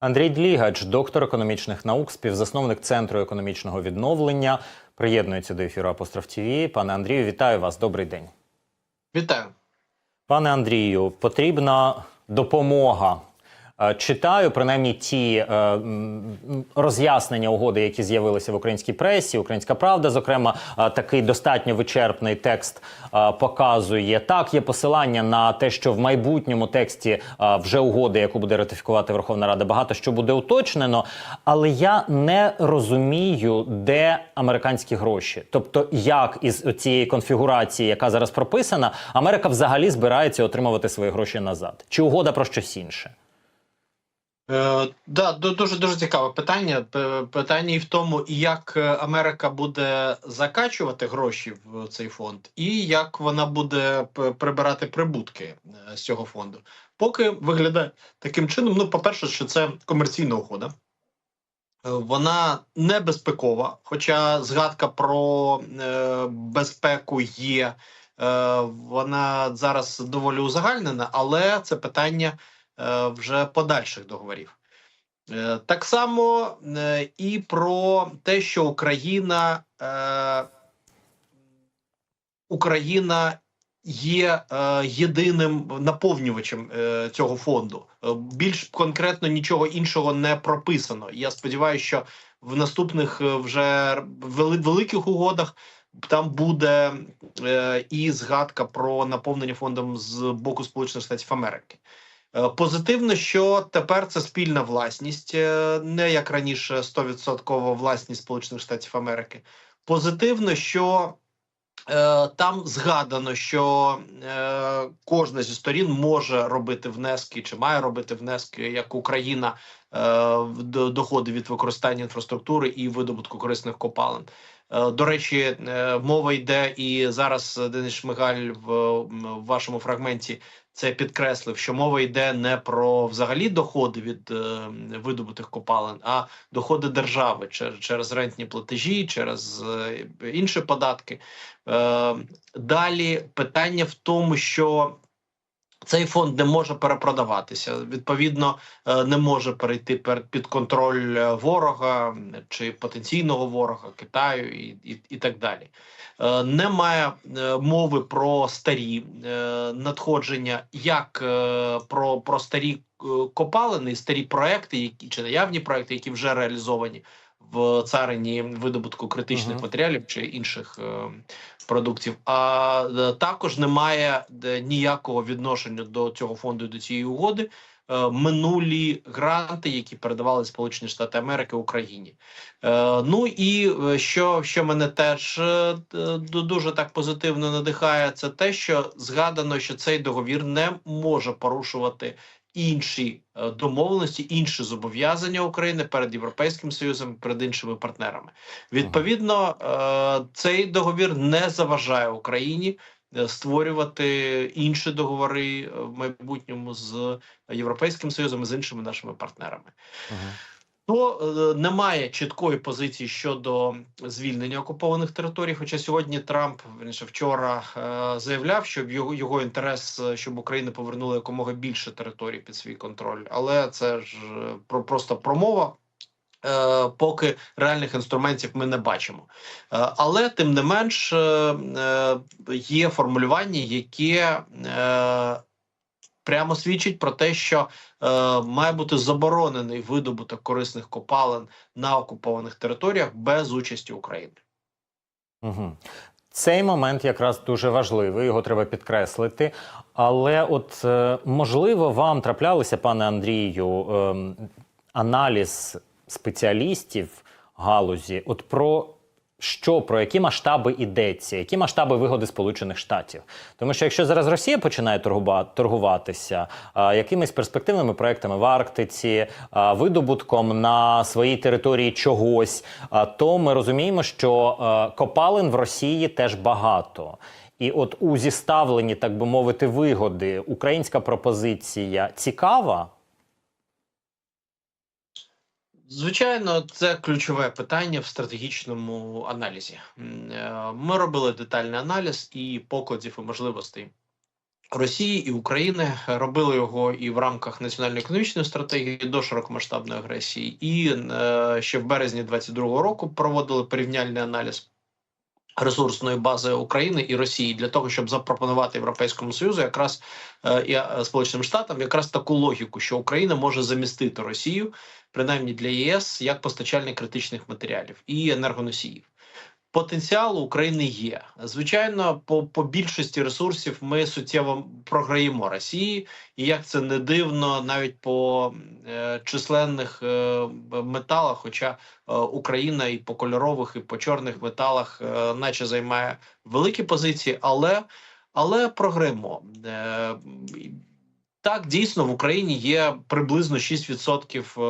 Андрій Длігач, доктор економічних наук, співзасновник Центру економічного відновлення, приєднується до ефіру Апостроф ТВ. Пане Андрію, вітаю вас. Добрий день. Вітаю. Пане Андрію, потрібна допомога. Е, Читаю принаймні ті е, роз'яснення угоди, які з'явилися в українській пресі. Українська правда, зокрема, е, такий достатньо вичерпний текст показує. Так, є посилання на те, що в майбутньому тексті вже угоди, яку буде ратифікувати Верховна Рада, багато що буде уточнено. Але я не розумію, де американські гроші. Тобто, як із цієї конфігурації, яка зараз прописана, Америка взагалі збирається отримувати свої гроші назад? Чи угода про щось інше? Е, да, дуже дуже цікаве питання. Питання і в тому, як е, Америка буде закачувати гроші в цей фонд, і як вона буде прибирати прибутки е, з цього фонду. Поки виглядає таким чином. Ну, по-перше, що це комерційна угода. Е, Вона не безпекова, хоча згадка про безпеку є, вона зараз доволі узагальнена, але це питання вже подальших договорів. Е, Так само е, і про те, що Україна, е, Україна є е, єдиним наповнювачем е, цього фонду. Е, Більш конкретно нічого іншого не прописано. Я сподіваюся, що в наступних е, вже великих угодах там буде е, і згадка про наповнення фондом з боку Сполучених Штатів Америки. Е, Позитивно, що тепер це спільна власність, е, не як раніше 100% власність Сполучених Штатів Америки. Позитивно, що е, там згадано, що е, кожна зі сторін може робити внески чи має робити внески, як Україна е, доходи від використання інфраструктури і видобутку корисних копалин. Е, До речі, е, мова йде і зараз е, Денис Шмигаль в, вашому фрагменті це підкреслив, що мова йде не про взагалі доходи від видобутих копалин, а доходи держави через, рентні платежі, через інші податки. Далі питання в тому, що цей фонд не може перепродаватися. Відповідно, е, не може перейти пер- під контроль е, ворога чи потенційного ворога Китаю і, і, і так далі. Е, Немає мови про старі надходження, як про, про старі копалини, старі проекти, які чи наявні проекти, які вже реалізовані в царині видобутку критичних Мгм. матеріалів чи інших е, продуктів. А е, також немає е, ніякого відношення до цього фонду і до цієї угоди. е, Минулі гранти, які передавали Сполучені Штати Америки Україні, Е, ну і е, що, що мене теж е, дуже так позитивно надихає, це те, що згадано, що цей договір не може порушувати інші е, домовленості, інші зобов'язання України перед Європейським Союзом, перед іншими партнерами. Відповідно, е, цей договір не заважає Україні е, створювати інші договори в майбутньому з Європейським Союзом і з іншими нашими партнерами. Мгм. То е, немає чіткої позиції щодо звільнення окупованих територій. Хоча сьогодні Трамп верніше, вчора е, заявляв, що його його інтерес, е, щоб Україна повернула якомога більше територій під свій контроль, але це ж про просто промова. Поки реальних інструментів ми не бачимо, але тим не менш є формулювання, яке прямо свідчить про те, що е, має бути заборонений видобуток корисних копалин на окупованих територіях без участі України. Угу. Цей момент якраз дуже важливий, його треба підкреслити. Але, от е, можливо, вам траплялися, пане Андрію, ем, аналіз спеціалістів галузі, от про що, про які масштаби йдеться, які масштаби вигоди Сполучених Штатів. Тому що якщо зараз Росія починає торгува- торгуватися а, якимись перспективними проектами в Арктиці, а, видобутком на своїй території чогось, а, то ми розуміємо, що а, копалин в Росії теж багато. І от у зіставленні, так би мовити, вигоди українська пропозиція цікава. Звичайно, це ключове питання в стратегічному аналізі. Е, Ми робили детальний аналіз і покладів і можливостей Росії і України робили його і в рамках національної економічної стратегії до широкомасштабної агресії, і е, ще в березні 22-го року проводили порівняльний аналіз ресурсної бази України і Росії для того, щоб запропонувати Європейському Союзу, якраз е, і е, Сполученим Штатам, якраз таку логіку, що Україна може замістити Росію, принаймні для ЄС, як постачальник критичних матеріалів і енергоносіїв. Потенціал України є. Звичайно, по, по більшості ресурсів ми суттєво програємо Росії, і як це не дивно, навіть по е, численних е, металах, хоча е, Україна і по кольорових, і по чорних металах, е, наче займає великі позиції, але, але програємо. Е, так, дійсно, в Україні є приблизно 6%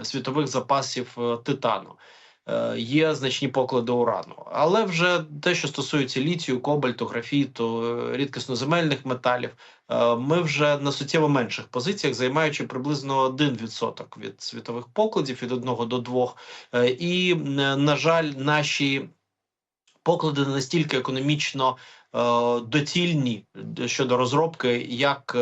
е, світових запасів е, титану. Е, Є значні поклади урану, але вже те, що стосується літію, кобальту, графіту, е, рідкісноземельних металів, е, ми вже на суттєво менших позиціях, займаючи приблизно 1% від світових покладів від 1 до 2. Е, І, на жаль, наші поклади настільки економічно доцільні щодо розробки, як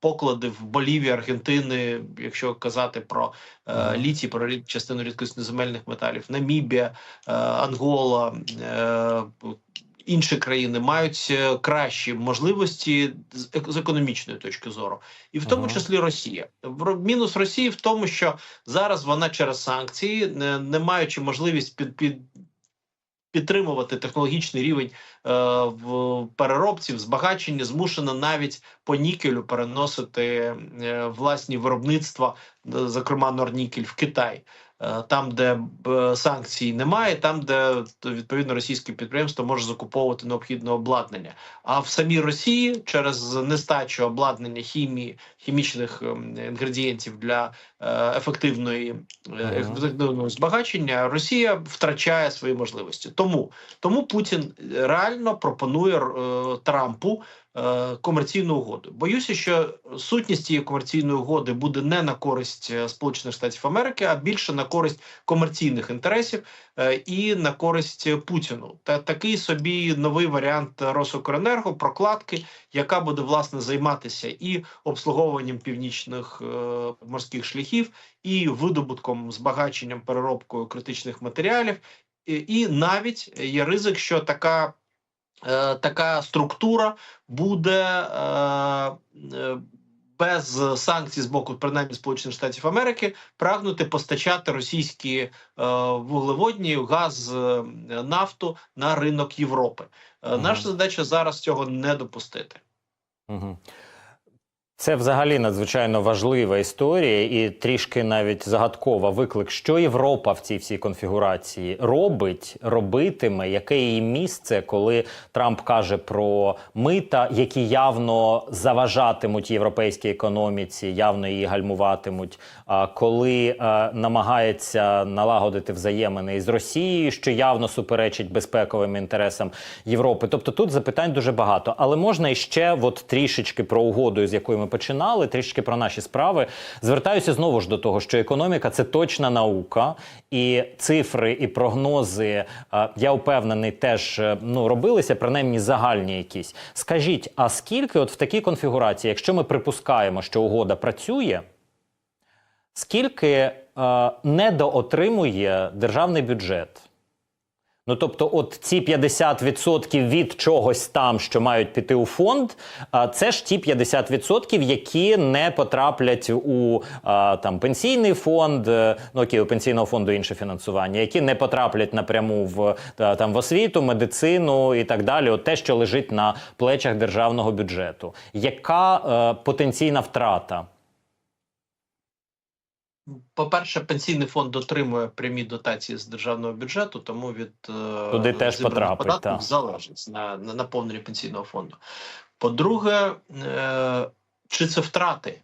поклади в Болівії, Аргентини, якщо казати про е, літій, про рід- частину рідкісноземельних металів, Намібія, е, Ангола. Е, Інші країни мають е, кращі можливості з економічної точки зору, і в тому Ага. числі Росія. Мінус Росії в тому, що зараз вона через санкції, не, не маючи можливість під, під підтримувати технологічний рівень е, в переробці, в збагаченні, змушена навіть по нікелю переносити е, власні виробництва, е, зокрема Норнікель в Китай. Е, Там, де б, санкцій немає, там, де відповідно російське підприємство може закуповувати необхідне обладнання. А в самій Росії через нестачу обладнання хімії, хімічних ем, інгредієнтів для е, ефективної е, ефективного збагачення, Росія втрачає свої можливості. Тому тому Путін реально пропонує е, Трампу е, комерційну угоду. Боюся, що сутність цієї комерційної угоди буде не на користь е, Сполучених Штатів Америки, а більше на користь комерційних інтересів е, і на користь Путіну. Та такий собі новий варіант Росукренерго, прокладки, яка буде власне займатися і обслуговуванням північних е, морських шляхів, і видобутком, збагаченням, переробкою критичних матеріалів. І, навіть є ризик, що така, е, така структура буде е, е, без санкцій з боку, принаймні Сполучених Штатів Америки, прагнути постачати російські е, вуглеводні, газ, е, нафту на ринок Європи. Е, Наша задача зараз цього не допустити. Угу. Це взагалі надзвичайно важлива історія і трішки навіть загадкова виклик, що Європа в цій всій конфігурації робить, робитиме, яке її місце, коли Трамп каже про мита, які явно заважатимуть європейській економіці, явно її гальмуватимуть. А коли е, намагається налагодити взаємини із Росією, що явно суперечить безпековим інтересам Європи. Тобто тут запитань дуже багато, але можна іще от трішечки про угоду, з якої ми починали, трішки про наші справи. Звертаюся знову ж до того, що економіка це точна наука, і цифри і прогнози, е, я впевнений, теж е, ну робилися принаймні загальні якісь. Скажіть, а скільки, от в такій конфігурації, якщо ми припускаємо, що угода працює, скільки е, недоотримує державний бюджет? Ну, тобто, от ці 50% від чогось там, що мають піти у фонд, це ж ті 50%, які не потраплять у там пенсійний фонд, е, ну окей, у пенсійного фонду інше фінансування, які не потраплять напряму в там в освіту, медицину і так далі. От те, що лежить на плечах державного бюджету. Яка е, потенційна втрата? По-перше, пенсійний фонд отримує прямі дотації з державного бюджету, тому від е, Туди теж потрапить, та. залежить на, на наповнення пенсійного фонду. По-друге, е, чи це втрати?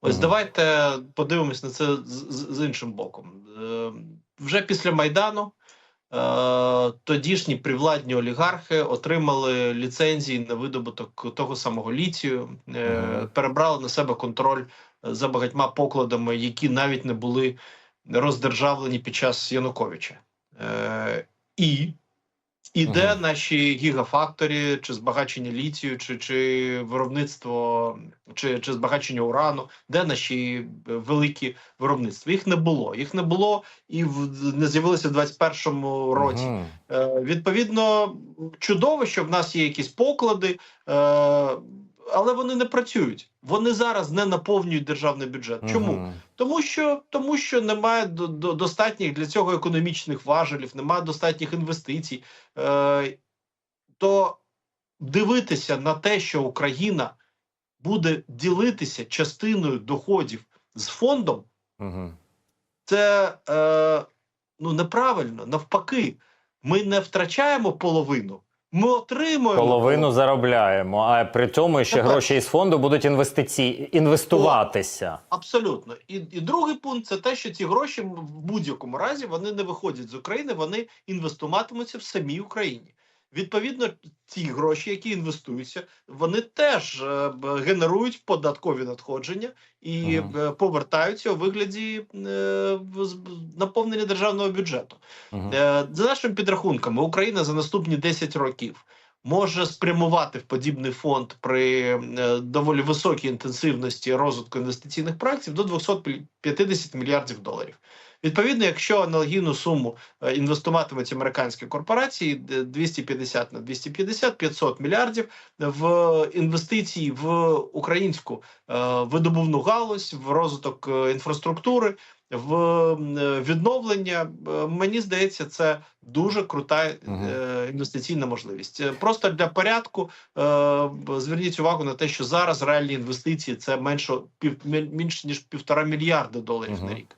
Ось Мгм. давайте подивимось на це з, з- з іншим боком. Е, вже після Майдану тодішні привладні олігархи отримали ліцензії на видобуток того самого літію, е, перебрали на себе контроль за багатьма покладами, які навіть не були роздержавлені під час Януковича. Е, і І де Мгм. наші гігафакторі, чи збагачення літію, чи, чи виробництво, чи, чи збагачення урану, де наші е, великі виробництва? Їх не було. Їх не було і в не з'явилися в 21-му році. Угу. Е, відповідно, чудово, що в нас є якісь поклади, е, але вони не працюють. Вони зараз не наповнюють державний бюджет. Чому? Мгм. Тому що тому що немає до, до, достатніх для цього економічних важелів, немає достатніх інвестицій. Е, то дивитися на те, що Україна буде ділитися частиною доходів з фондом, Мгм. це е, ну неправильно. Навпаки, ми не втрачаємо половину, ми отримуємо Половину заробляємо, а при цьому ще Так. гроші із фонду будуть інвестиці... інвестуватися. Абсолютно, і, і другий пункт це те, що ці гроші в будь-якому разі вони не виходять з України, вони інвестуватимуться в самій Україні. Відповідно, ті гроші, які інвестуються, вони теж е, генерують податкові надходження і Мгм. е, повертаються у вигляді е, наповнення державного бюджету. Е, За нашими підрахунками, Україна за наступні 10 років може спрямувати в подібний фонд при доволі високій інтенсивності розвитку інвестиційних проєктів до 250 мільярдів доларів. Відповідно, якщо аналогійну суму е, інвестуватимуть американські корпорації д- 250 на 250 500 мільярдів в інвестиції в українську е, видобувну галузь, в розвиток е, інфраструктури, в е, відновлення. Е, Мені здається, це дуже крута е, інвестиційна можливість. Е, Просто для порядку е, зверніть увагу на те, що зараз реальні інвестиції це менше пів менше ніж півтора мільярда доларів на рік.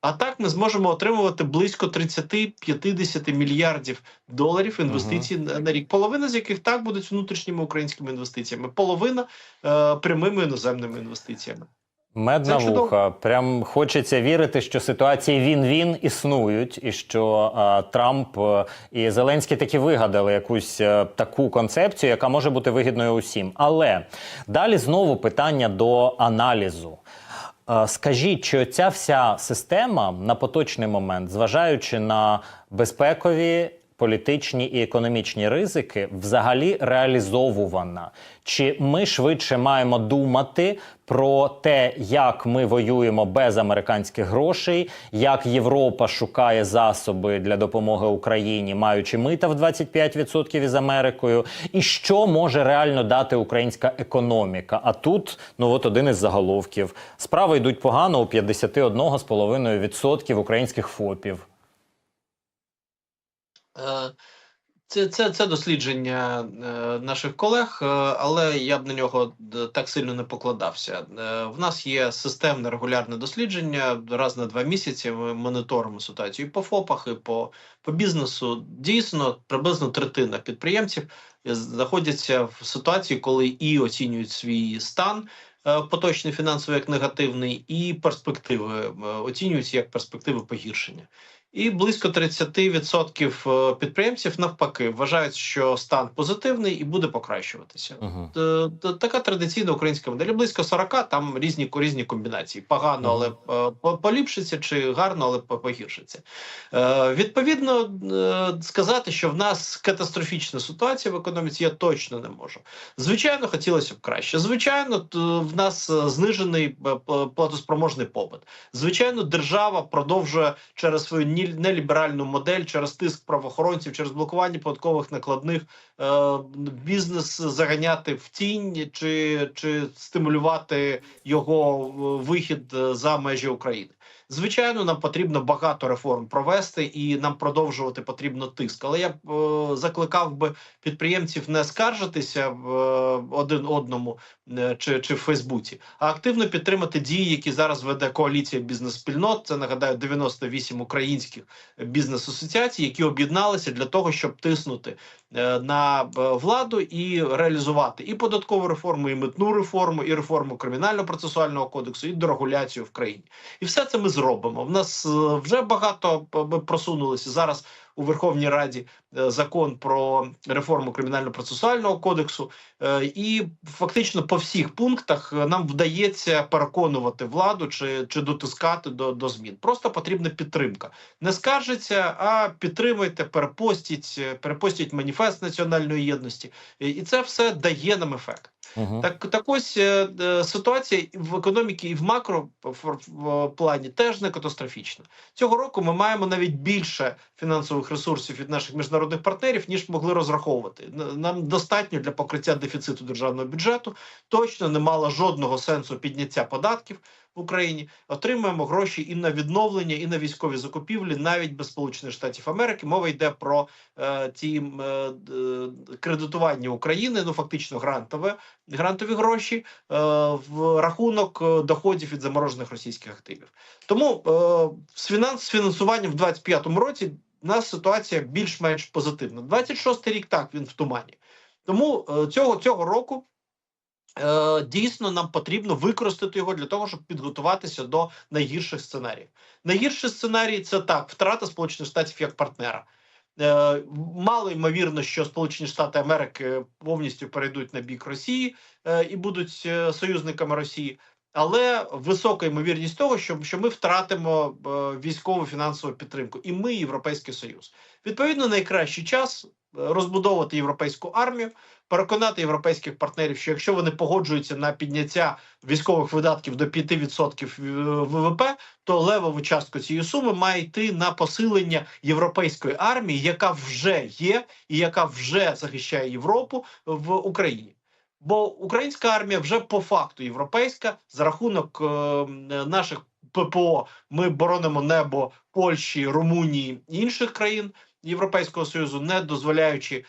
А так ми зможемо отримувати близько 30-50 мільярдів доларів інвестицій на на рік. Половина з яких так будуть внутрішніми українськими інвестиціями, половина е, прямими іноземними інвестиціями. Медна Це чудово. вуха. Прям хочеться вірити, що ситуації він-він існують, і що а, Трамп е, і Зеленський таки вигадали якусь е, таку концепцію, яка може бути вигідною усім. Але далі знову питання до аналізу. Скажіть, чи ця вся система на поточний момент, зважаючи на безпекові, політичні і економічні ризики, взагалі реалізовувана? Чи ми швидше маємо думати про те, як ми воюємо без американських грошей, як Європа шукає засоби для допомоги Україні, маючи мита в 25% із Америкою, і що може реально дати українська економіка? А тут, ну от один із заголовків: справи йдуть погано у 51,5% українських ФОПів. Е, Це, це, це дослідження е, наших колег, е, але я б на нього так сильно не покладався. В нас є системне регулярне дослідження. Раз на два місяці ми моніторимо ситуацію і по ФОПах, і по, по бізнесу. Дійсно, приблизно третина підприємців знаходяться в ситуації, коли і оцінюють свій стан. Поточний фінансовий як негативний, і перспективи оцінюються як перспективи погіршення. І близько 30% підприємців навпаки вважають, що стан позитивний і буде покращуватися. Е, Така традиційна українська модель. Близько 40, там різні різні комбінації. Погано, але е, по- поліпшиться, чи гарно, але погіршиться. Е, Відповідно, е, сказати, що в нас катастрофічна ситуація в економіці, я точно не можу. Звичайно, хотілося б краще. Звичайно, в нас е, знижений е, платоспроможний попит. Звичайно, держава продовжує через свою ні- неліберальну модель, через тиск правоохоронців, через блокування податкових накладних е, бізнес заганяти в тінь чи, чи стимулювати його е, вихід е, за межі України. Звичайно, нам потрібно багато реформ провести, і нам продовжувати потрібно тиск. Але я б е, закликав би підприємців не скаржитися е, один одному е, чи, чи в Фейсбуці, а активно підтримати дії, які зараз веде коаліція бізнес-спільнот. Це нагадаю 98 українських бізнес-асоціацій, які об'єдналися для того, щоб тиснути на е, владу і реалізувати і податкову реформу, і митну реформу, і реформу кримінально-процесуального кодексу, і дерегуляцію в країні. І все це ми зробимо. В нас е, вже багато е, ми просунулися зараз. У Верховній Раді е, закон про реформу кримінально-процесуального кодексу, е, і фактично по всіх пунктах е, нам вдається переконувати владу чи, чи дотискати до, до змін. Просто потрібна підтримка. Не скаржиться, а підтримуйте, перепостіть, перепостіть маніфест національної єдності, і це все дає нам ефект. Так, так ось е, ситуація в економіці і в макро фор- в плані теж не катастрофічна. Цього року ми маємо навіть більше фінансових ресурсів від наших міжнародних партнерів, ніж могли розраховувати. Нам достатньо для покриття дефіциту державного бюджету. Точно не мало жодного сенсу підняття податків в Україні. Отримуємо гроші і на відновлення, і на військові закупівлі, навіть без Сполучених Штатів Америки. Мова йде про е, ті е, кредитування України, ну фактично грантове грантові гроші е, в рахунок е, доходів від заморожених російських активів. Тому е, з фінанс з фінансуванням в 25-му році у нас ситуація більш-менш позитивна. 26-й рік так він в тумані. Тому е, цього цього року. Е, дійсно, нам потрібно використати його для того, щоб підготуватися до найгірших сценаріїв. Найгірший сценарій це так: втрата Сполучених Штатів як партнера. Е, мало ймовірно, що Сполучені Штати Америки повністю перейдуть на бік Росії е, і будуть е, союзниками Росії, але висока ймовірність того, що, що ми втратимо е, військову фінансову підтримку, і ми, Європейський Союз. Відповідно, найкращий час розбудовувати європейську армію, переконати європейських партнерів, що якщо вони погоджуються на підняття військових видатків до 5% ВВП, то левову частку цієї суми має йти на посилення європейської армії, яка вже є і яка вже захищає Європу в Україні. Бо українська армія вже по факту європейська за рахунок е, наших ППО. Ми боронимо небо Польщі, Румунії і інших країн Європейського союзу, не дозволяючи е,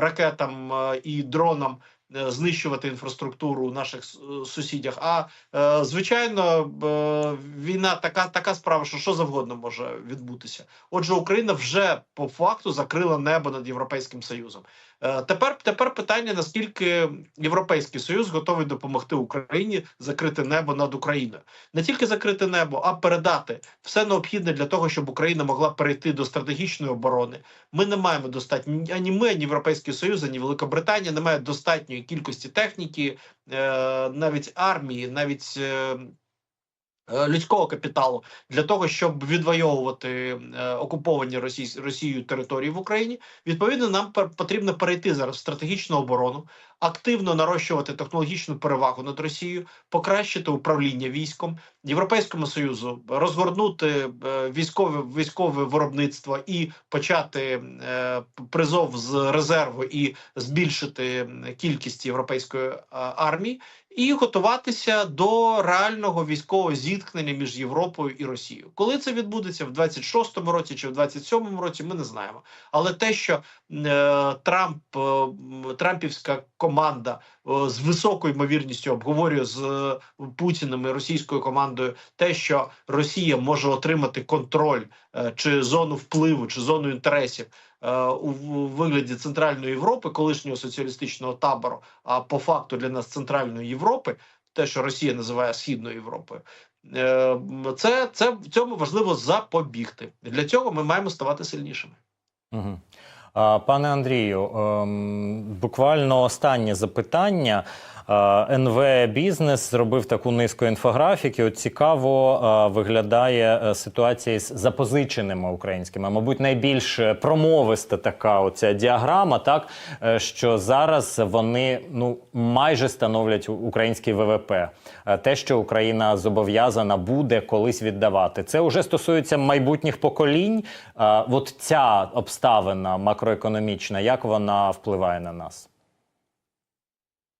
ракетам е, і дронам е, знищувати інфраструктуру у наших с- сусідях. А е, звичайно, е, війна така, така справа, що що завгодно може відбутися. Отже, Україна вже по факту закрила небо над Європейським Союзом. Е, Тепер, тепер питання: наскільки Європейський Союз готовий допомогти Україні закрити небо над Україною, не тільки закрити небо, а передати все необхідне для того, щоб Україна могла перейти до стратегічної оборони. Ми не маємо достатньо ані ми, ані Європейський Союз, ані Велика Британія не має достатньої кількості техніки, е, навіть армії, навіть. Е, Людського капіталу для того, щоб відвоювати е, окуповані Росій, Росією території в Україні, відповідно, нам потрібно перейти зараз в стратегічну оборону, активно нарощувати технологічну перевагу над Росією, покращити управління військом, Європейському Союзу розгорнути е, військове військове виробництво і почати призов з резерву і збільшити кількість європейської армії, і готуватися до реального військового зіткнення між Європою і Росією. Коли це відбудеться в 26-му році чи в 27-му році, ми не знаємо. Але те, що е, Трамп, е, Трампівська команда е, з високою ймовірністю обговорює з е, Путіним і російською командою, те, що Росія може отримати контроль е, чи зону впливу, чи зону інтересів у вигляді Центральної Європи, колишнього соціалістичного табору, а по факту для нас Центральної Європи, те, що Росія називає Східною Європою. е, Це, це в цьому важливо запобігти. Для цього ми маємо ставати сильнішими. Угу. Пане Андрію, ем, буквально останнє запитання. Е, НВ Бізнес зробив таку низку інфографіки. От цікаво е, виглядає е, ситуація з запозиченими українськими. Мабуть, найбільш промовиста така оця діаграма, так що зараз вони ну майже становлять український ВВП. Те, що Україна зобов'язана буде колись віддавати, це вже стосується майбутніх поколінь. От ця обставина макроекономічна, як вона впливає на нас?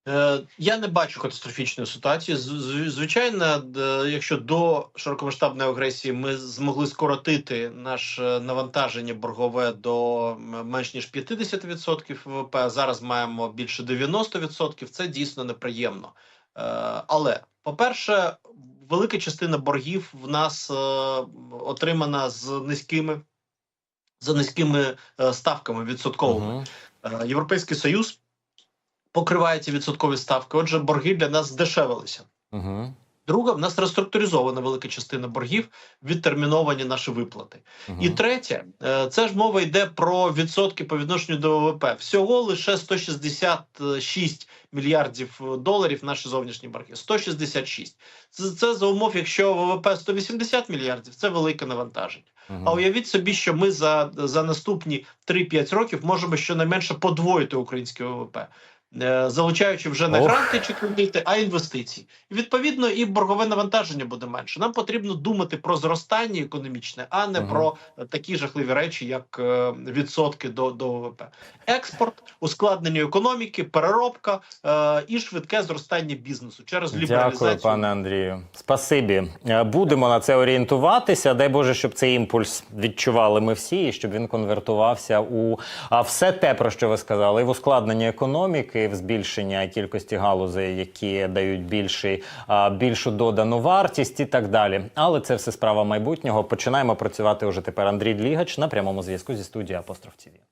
Е, Я не бачу катастрофічної ситуації. Звичайно, якщо до широкомасштабної агресії ми змогли скоротити наше навантаження боргове до менш ніж 50% ВВП, а зараз маємо більше 90%, це дійсно неприємно. Е, Але, по-перше, велика частина боргів в нас е, отримана з низькими за низькими ставками відсотковими. Європейський Союз покриває ці відсоткові ставки. Отже, борги для нас здешевилися. Мгм. Друга, в нас реструктуризована велика частина боргів, відтерміновані наші виплати. Мгм. І третє, е, це ж мова йде про відсотки по відношенню до ВВП. Всього лише 166 мільярдів доларів наші зовнішні борги. 166. Це, це за умов, якщо ВВП 180 мільярдів, це велике навантаження. Мгм. А уявіть собі, що ми за, за наступні 3-5 років можемо щонайменше подвоїти українське ВВП. Е, Залучаючи вже не гранти чи кредити, а інвестиції, і відповідно і боргове навантаження буде менше. Нам потрібно думати про зростання економічне, а не Мгм. про такі жахливі речі, як е, відсотки до, до ВВП. Експорт, ускладнення економіки, переробка е, і швидке зростання бізнесу через лібералізацію. Дякую, пане Андрію. Спасибі. Е, Будемо на це орієнтуватися. Дай Боже, щоб цей імпульс відчували ми всі, і щоб він конвертувався у а, все те, про що ви сказали, і в ускладнення економіки, в збільшення кількості галузей, які дають більший, більшу додану вартість і так далі. Але це все справа майбутнього. Починаємо працювати уже тепер. Андрій Длігач на прямому зв'язку зі студією Апостроф ТІВІ.